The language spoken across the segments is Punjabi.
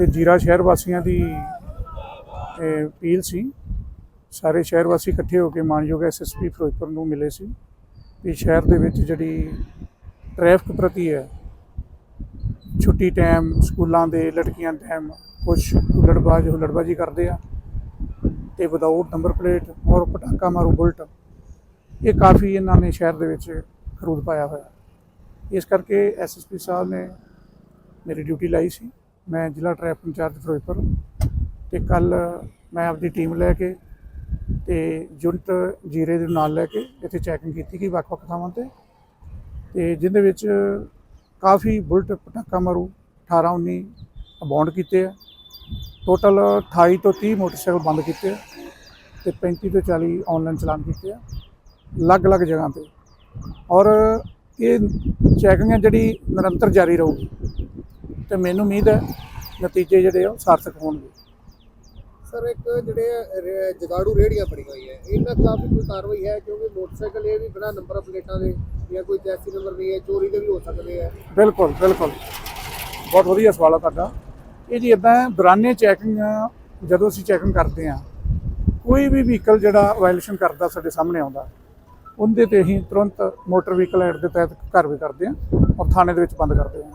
ਇਹ ਜੀਰਾ ਸ਼ਹਿਰ ਵਾਸੀਆਂ ਦੀ ਅਪੀਲ ਸੀ। ਸਾਰੇ ਸ਼ਹਿਰ ਵਾਸੀ ਇਕੱਠੇ ਹੋ ਕੇ ਮਾਨਯੋਗ ਐਸਐਸਪੀ ਫਿਰੋਜ਼ਪੁਰ ਨੂੰ ਮਿਲੇ ਸੀ ਵੀ ਸ਼ਹਿਰ ਦੇ ਵਿੱਚ ਜਿਹੜੀ ਟ੍ਰੈਫਿਕ ਪ੍ਰਤੀ ਹੈ, ਛੁੱਟੀ ਟਾਈਮ ਸਕੂਲਾਂ ਦੇ ਲੜਕੀਆਂ ਟਾਈਮ ਕੁਝ ਹੁੱਲੜਬਾਜ਼ ਹੁੱਲੜਬਾਜ਼ੀ ਕਰਦੇ ਆ ਤੇ ਵਿਦਆਊਟ ਨੰਬਰ ਪਲੇਟ ਔਰ ਪਟਾਕਾ ਮਾਰੂ ਬੁਲਟ, ਇਹ ਕਾਫੀ ਇਹਨਾਂ ਨੇ ਸ਼ਹਿਰ ਦੇ ਵਿੱਚ ਖਰੂਦ ਪਾਇਆ ਹੋਇਆ। ਇਸ ਕਰਕੇ ਐਸਐਸਪੀ ਸਾਹਿਬ ਨੇ ਮੇਰੀ ਡਿਊਟੀ ਲਾਈ ਸੀ। ਮੈਂ ਜ਼ਿਲ੍ਹਾ ਟ੍ਰੈਫਿਕ ਇੰਚਾਰਜ ਫਿਰੋਜ਼ਪੁਰ ਤੇ ਕੱਲ ਮੈਂ ਆਪਦੀ ਟੀਮ ਲੈ ਕੇ ਤੇ ਯੂਨਿਟ ਜੀਰੇ ਦੇ ਨਾਲ ਲੈ ਕੇ ਇੱਥੇ ਚੈਕਿੰਗ ਕੀਤੀ ਗਈ ਵੱਖ-ਵੱਖ ਥਾਵਾਂ ਤੇ। ਤੇ ਜਿਹਦੇ ਵਿੱਚ ਕਾਫੀ ਬੁਲਟ ਪਟਾਕਾ ਮਾਰੂ 18 19 ਅਬਾਉਂਡ ਕੀਤੇ ਆ। ਟੋਟਲ 28 ਤੋਂ 30 ਮੋਟਰਸਾਈਕਲ ਬੰਦ ਕੀਤੇ ਆ ਤੇ 35 ਤੋਂ 40 ਆਨਲਾਈਨ ਚਲਾਨ ਕੀਤੇ ਆ, ਅਲੱਗ-ਅਲੱਗ ਜਗ੍ਹਾ ਤੇ। ਔਰ ਇਹ ਚੈਕਿੰਗ ਹੈ ਜਿਹੜੀ ਨਿਰੰਤਰ ਜਾਰੀ ਰਹੂਗੀ। ਤੇ ਮੈਨੂੰ ਉਮੀਦ ਹੈ ਨਤੀਜੇ ਜਿਹੜੇ ਆ ਉਹ ਸਾਰਥਕ ਹੋਣਗੇ। ਸਰ ਇੱਕ ਜਿਹੜੇ ਜਗਾੜੂ ਰੇੜੀਆਂ ਬਣੀ ਹੋਈ ਹੈ। ਇਹਨਾਂ ਖਿਲਾਫ ਵੀ ਕੋਈ ਕਾਰਵਾਈ ਹੈ? ਕਿਉਂਕਿ ਮੋਟਰਸਾਈਕਲ ਇਹ ਵੀ ਬਿਨਾਂ ਨੰਬਰ ਪਲੇਟਾਂ ਦੇ ਜਾਂ ਕੋਈ ਚੈਸੀ ਨੰਬਰ ਨਹੀਂ ਹੈ ਚੋਰੀ ਦੇ ਵੀ ਹੋ ਸਕਦੇ ਆ। ਬਿਲਕੁਲ ਬਿਲਕੁਲ। ਬਹੁਤ ਵਧੀਆ ਸਵਾਲ ਆ ਤੁਹਾਡਾ। ਇਹ ਜੀ ਇਦਾਂ ਦੌਰਾਨੇ ਚੈਕਿੰਗ ਜਦੋਂ ਅਸੀਂ ਚੈਕਿੰਗ ਕਰਦੇ ਆ ਕੋਈ ਵੀ ਵਹੀਕਲ ਜਿਹੜਾ ਵਾਇਲੇਸ਼ਨ ਕਰਦਾ ਸਾਡੇ ਸਾਹਮਣੇ ਆਉਂਦਾ ਉਹਦੇ ਤੇ ਅਸੀਂ ਤੁਰੰਤ ਮੋਟਰ ਵਹੀਕਲ ਐਕਟ ਦੇ ਤਹਿਤ ਕਾਰਵਾਈ ਕਰਦੇ ਆ ਔਰ ਥਾਣੇ ਦੇ ਵਿੱਚ ਬੰਦ ਕਰਦੇ ਆ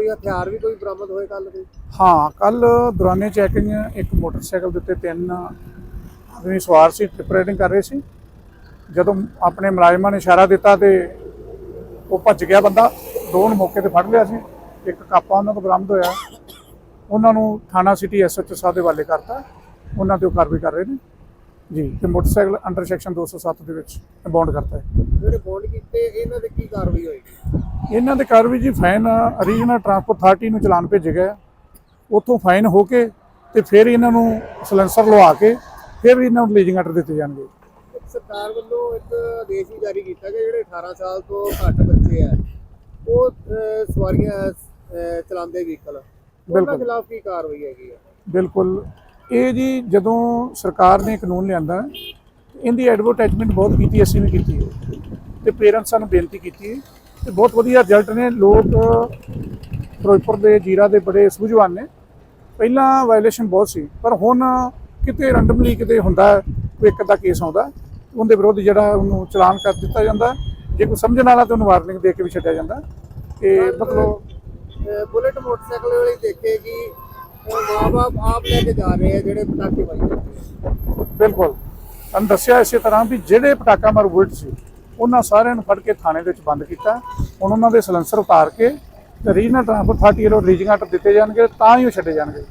ਕੋਈ ਹਥਿਆਰ ਵੀ ਕੋਈ ਬਰਾਮਦ ਹੋਏ ਕੱਲ ਕੋਈ ਹਾਂ ਕੱਲ ਦੌਰਾਨੇ ਚੈਕਿੰਗ ਇੱਕ ਮੋਟਰਸਾਈਕਲ ਦੇ ਉੱਤੇ ਤਿੰਨ ਆਦਮੀ ਸਵਾਰ ਸੀ ਟ੍ਰਿਪ ਰਾਈਡਿੰਗ ਕਰ ਰਹੇ ਸੀ। ਜਦੋਂ ਆਪਣੇ ਮੁਲਾਜ਼ਮਾਂ ਨੇ ਇਸ਼ਾਰਾ ਦਿੱਤਾ ਤੇ ਉਹ ਭੱਜ ਗਿਆ ਬੰਦਾ ਦੋ ਨੂੰ ਮੌਕੇ ਤੇ ਫੜ ਲਿਆ ਸੀ ਇੱਕ ਕਾਪਾ ਉਹਨਾਂ ਤੋਂ ਬਰਾਮਦ ਹੋਇਆ। ਉਹਨਾਂ ਨੂੰ ਥਾਣਾ ਸਿਟੀ ਐਸਐਚਓ ਸਾਹਿਬ ਦੇ ਹਵਾਲੇ ਕਰਤਾ ਉਹਨਾਂ ਤੇ ਉਹ ਕਾਰਵਾਈ ਕਰ ਰਹੇ ਨੇ। ਜੀ ਤੇ ਮੋਟਰਸਾਈਕਲ ਅੰਡਰ ਸੈਕਸ਼ਨ 207 ਦੇ ਵਿੱਚ ਬਾਉਂਡ ਕਰਤਾ ਹੈ। ਜਿਹੜੇ ਬੌਂਡ ਕੀਤੇ ਇਹਨਾਂ ਦੇ ਕੀ ਕਾਰਵਾਈ ਹੋਏਗੀ ਇਹਨਾਂ ਦੇ ਕਾਰਵਾਈ ਜੀ ਫਾਈਨ ਰੀਜਨਲ ਟਰਾਂਸਪੋਰਟ ਅਥਾਰਟੀ ਨੂੰ ਚਲਾਨ ਭੇਜੇ ਗਏ ਉੱਥੋਂ ਫਾਈਨ ਹੋ ਕੇ ਤੇ ਫਿਰ ਇਹਨਾਂ ਨੂੰ ਸਲੈਂਸਰ ਲਵਾ ਕੇ ਫਿਰ ਇਹਨਾਂ ਨੂੰ ਲੀਜ਼ਿੰਗ ਆਰਡਰ ਦਿੱਤੇ ਜਾਣਗੇ। ਸਰਕਾਰ ਵੱਲੋਂ ਇੱਕ ਆਦੇਸ਼ ਵੀ ਜਾਰੀ ਕੀਤਾ ਗਿਆ ਜਿਹੜੇ 18 ਸਾਲ ਤੋਂ ਘੱਟ ਬੱਚੇ ਆ ਉਹ ਸਵਾਰੀਆਂ ਚਲਾਉਂਦੇ ਵਹੀਕਲ ਉਹਨਾਂ ਬਿਲਕੁਲ। ਖਿਲਾਫ ਕੀ ਕਾਰਵਾਈ ਹੈਗੀ ਹੈ ਬਿਲਕੁਲ। ਇਹ ਜੀ ਜਦੋਂ ਸਰਕਾਰ ਨੇ ਕਾਨੂੰਨ ਲਿਆਂਦਾ ਇਹਦੀ ਐਡਵਰਟਾਈਜ਼ਮੈਂਟ ਬਹੁਤ ਕੀਤੀ ਅਸੀਂ ਵੀ ਕੀਤੀ ਹੈ। ਤੇ ਪੇਰੈਂਟਸਾਂ ਨੂੰ ਬੇਨਤੀ ਕੀਤੀ ਹੈ ਤੇ ਬਹੁਤ ਵਧੀਆ ਰਿਜ਼ਲਟ ਨੇ। ਲੋਕ ਫਿਰੋਜ਼ਪੁਰ ਦੇ ਜੀਰਾ ਦੇ ਬੜੇ ਸੂਝਵਾਨ ਨੇ। ਪਹਿਲਾਂ ਵਾਇਲੇਸ਼ਨ ਬਹੁਤ ਸੀ ਪਰ ਹੁਣ ਕਿਤੇ ਰੈਂਡਮਲੀ ਕਿਤੇ ਹੁੰਦਾ ਕੋਈ ਇੱਕ ਅੱਧਾ ਕੇਸ ਆਉਂਦਾ ਉਹਦੇ ਵਿਰੁੱਧ ਜਿਹੜਾ ਉਹਨੂੰ ਚਲਾਨ ਕਰ ਦਿੱਤਾ ਜਾਂਦਾ ਜੇ ਕੋਈ ਸਮਝਣ ਵਾਲਾ ਤਾਂ ਉਹਨੂੰ ਵਾਰਨਿੰਗ ਦੇ ਕੇ ਵੀ ਛੱਡਿਆ ਜਾਂਦਾ ਤੇ ਮਤਲਬ ਬੁਲਟ ਮੋਟਰਸਾਈਕਲ ਵਾਲੇ ਦੇਖੇ ਕਿ ਮਾਪੇ ਆਪ ਲੈ ਕੇ ਜਾ ਰਹੇ ਆ ਜਿਹੜੇ ਪਟਾਕੇ ਆ। ਬਿਲਕੁਲ। ਤੁਹਾਨੂੰ ਦੱਸਿਆ ਇਸੇ ਤਰ੍ਹਾਂ ਵੀ ਜਿਹੜੇ ਪਟਾਕਾ ਮਾਰੂ ਬੁਲਟ ਸੀ ਉਹਨਾਂ ਸਾਰਿਆਂ ਨੂੰ ਫੜ ਕੇ ਥਾਣੇ ਵਿੱਚ ਬੰਦ ਕੀਤਾ। ਹੁਣ ਉਹਨਾਂ ਦੇ ਸਲੈਂਸਰ ਉਤਾਰ ਕੇ ਤੇ ਰੀਜਨਲ ਟ੍ਰਾਂਸਪੋਰਟ ਅਥਾਰਟੀ ਵੱਲੋਂ ਰੀਜਿੰਗ ਆਰਡਰ ਦਿੱਤੇ ਜਾਣਗੇ, ਤਾਂ ਹੀ ਉਹ ਛੱਡੇ ਜਾਣਗੇ।